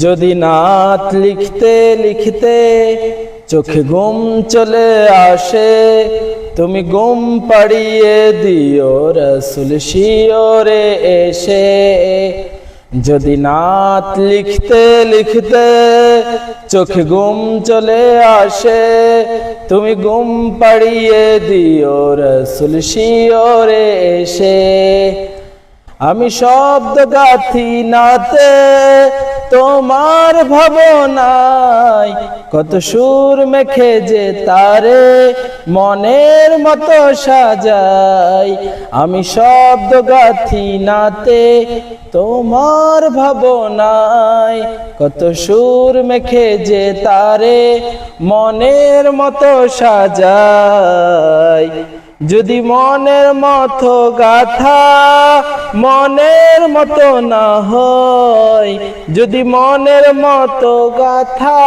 যদি নাত লিখতে লিখতে চোখে ঘুম চলে আসে, তুমি ঘুম পাড়িয়ে দিও রসুল শিওরে এসে। যদি নাত লিখতে লিখতে চোখে ঘুম চলে আসে, তুমি ঘুম পাড়িয়ে দিও রসুল শিওরে এসে। আমি শব্দ গাথি নাতে তোমার ভাবনাই কত সুর মেখে যে তারে মনের মতো সাজাই। আমি শব্দ গাথি নাতে তোমার ভাবনাই কত সুর মেখে যে তারে মনের মতো সাজাই। যদি মনের মতো গাথা, মনের মতো না হয়। যদি মনের মতো গাথা,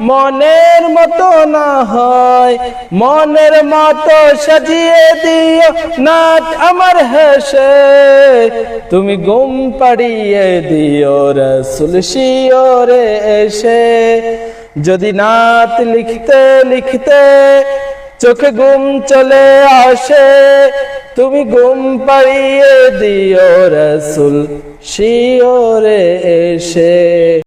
মনের মতো না হয়। মনের মতো সাজিয়ে দিও নাচ আমার হেসে। তুমি গুম পাড়িয়ে দিও রসুল শিওরে এসে। যদি নাত লিখতে লিখতে চোখে ঘুম চলে আসে তুমি ঘুম পাইয়ে দিও রসুল শিওরে এসে।